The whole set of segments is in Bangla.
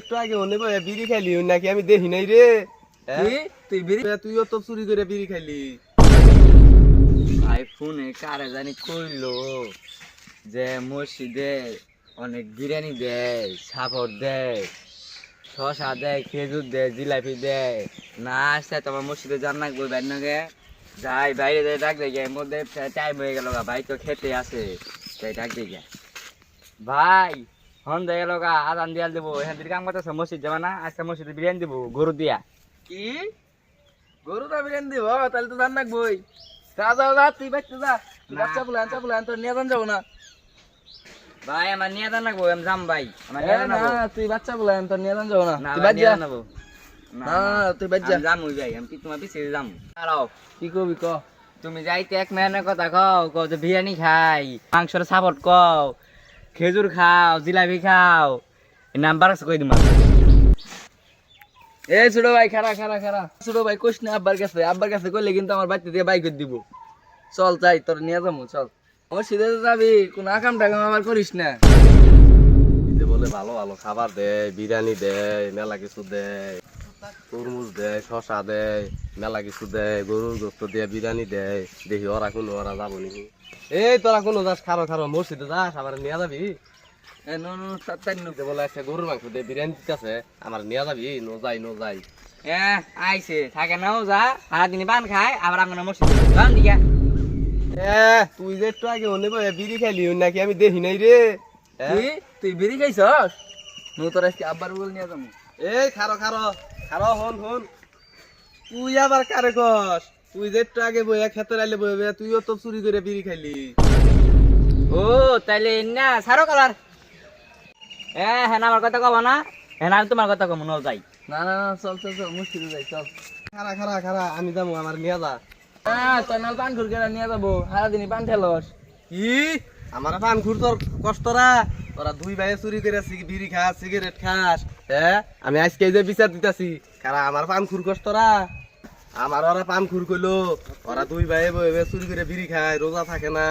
একটু আগে অনেক বিড়ি খাইলি নাকি? আমি দেখি নাই রে। হ্যাঁ? তুই বিড়ি তুইও তো চুরি করে বিড়ি খাইলি। আইফোনে কারে জানি কইলো যে মসজিদে অনেক বিরিয়ানি দেয় সাপড় দেয় শশা দেয় খেজুর দেয় জিলাপি দেয়। না আসছে তোমার মসজিদে জান না গো বাইর যাই বাইরে যাই ডাক দেখে মধ্যে টাইম হয়ে গেল ভাই তো খেতে আছে তাই ডাক দেখে। ভাই হন গেল গা আদান দিয়াল দেবো। এখান থেকে কাম করতেছে মসজিদ যাবা না? আজকে মসজিদে বিরিয়ানি দেবো গরু দিয়া। কি? গরু তো বিরিয়ানি দিব তাহলে তো জান বই যা যাও যা তুই বাচ্চা যা। না। বাচ্চা নিয়ে যাব না। ভাই আমার নিয়ে যান লাগবো আমি যাম ভাই। আমার নিয়ে যান তুই বাচ্চা বলে আনতো নিয়ে যান যাব না। না তুই না, না না। বাদ যা। যাম ওই ভাই আমি কি তোমার পিছিয়ে যাম? দাঁড়াও। কি করবি ক? তুমি যাইতে এক মেয়ের কথা কও কও যে বিরিয়ানি খাই মাংসের সাপোর্ট কও। খেজুর খাও, জিলাপি খাও। এই নাম্বার আছে, কই দিমা এ ছোট ভাই খারা খারা খারা ছোট ভাই কোশ না আব্বার কাছে? আব্বার কাছে কইলে কিন্তু আমার বাড়িতে দিয়ে বাইক দিব। চল, যাই, তোর নিয়ে যাব, চল। ও, সিধে যাবি, কোন আকাম টাকাম আবার করিস না। বলে ভালো ভালো খাবার দেয় বিরিয়ানি দেয় মেলা কিছু দেয় তরমুজ দেয় শশা দেয় মেলা কিছু দেয় গরুর গোস্ত দিয়ে বিরিয়ানি দেয়। দেখি ওরা কোনো ওরা যাব নাকি? এই তোরা কোনো যাস খারো খারো মসজিদে যাস আবার নিয়ে যাবি? No no no. গরুর মাংস দিয়ে বিরিয়ানি দিতেছে আমার নিয়ে যাবি? নো যাই নো যাই। এ আইছে থাকে নাও যা সারাদিন পান খায় আবার আমার মসজিদ যাম দিকে এ তুই যে একটু আগে অনেক বিড়ি খাইলি নাকি আমি দেখি নাই রে? তুই? তুই বিড়ি খাইছস? নু তোর আজকে আব্বার বল নিয়ে যাব। এই খারো খারো। খারো হন হন। তুই আবার কারে কস? তুই যে আগে বইয়া খেতে আইলে বইবে তুইও তো চুরি করে বিড়ি খাইলি। ও তাইলে না সারো কালার। এ হ্যাঁ আমার কথা কব না। হ্যাঁ আমি তোমার কথা কব ন যাই। না না না চল চল চল মুশকিল যাই চল। খারা খারা খারা আমি যাব আমার নিয়ে যা। হ্যাঁ তোর নাল পান খুর করে নিয়ে যাব। সারাদিনই পান ঠেলস কি? আমার পান খুর তোর কষ্টরা তোরা দুই ভাই চুরি করে বিড়ি খাস সিগারেট খাস। হ্যাঁ আমি আজকে যে বিচার দিতাছি, কারা আমার পান খুর কষ্টরা আমার ওরা পান খুর কইলো, ওরা দুই ভাই বইবে চুরি করে বিড়ি খায়, রোজা থাকে না।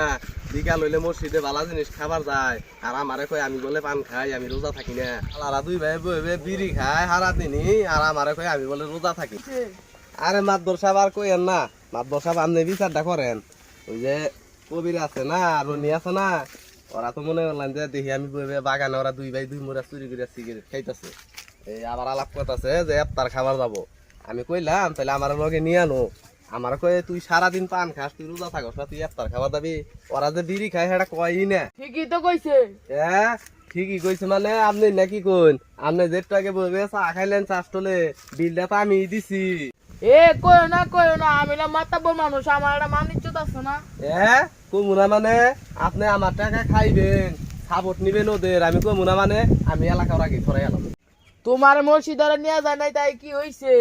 বিকাল হইলে মসজিদে ভালো জিনিস খাবার যায়, আর আমারে কয়, আমি বলে পান খাই, আমি রোজা থাকি না। আলারা দুই ভাই বইবে বিড়ি খায় সারা দিনই আর আমারে কয়, আমি বলে রোজা থাকি। আরে মাদ্দর সাহেব আর কইেন না, মাদ্দর সাহেব আপনি বিচারটা করেন। ওই যে কবির আছে না, রনি আছে না ওরা তো মনে করলাম যে দেখি আমি বাগানে ওরা দুই ভাই দুই মোড়া চুরি করে সিগারেট খাইতেছে। এই আবার আলাপ করতেছে যে এফতার খাবার যাব। আমি কইলাম তাহলে আমার লগে নিয়ে আনো। আমার কয়ে তুই সারাদিন পান খাস তুই রোজা থাকস না তুই এফতার খাবার দাবি ওরা যে বিড়ি খায় সেটা কয়ই না। ঠিকই তো কইছে। হ্যাঁ ঠিকই কইছে মানে আপনি নাকি কোন? আপনি যেটাকে বলবে চা খাইলেন চাষ টলে বিলটা তো আমি দিছি। এ কইও না কইও না আমি না মাতাবো মানুষ আমার একটা মান ইজ্জত আছে না। হ্যাঁ? কমুনা মানে আপনি আমার টাকা খাইবেন সাপোর্ট নিবেন ওদের। আমি কমুনা মানে আমি এলাকার আগে ধরে এলাম তোমার মসজিদরে নিয়ে যায় নাই তাই কি হইছে?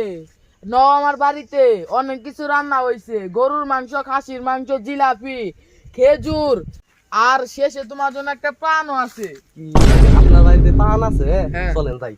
ন আমার বাড়িতে অনেক কিছু রান্না হইছে। গরুর মাংস খাসির মাংস জিলাপি খেজুর আর শেষে তোমার জন্য একটা প্রাণও আছে। আপনার বাড়িতে পান আছে? হ্যাঁ। চলেন তাই।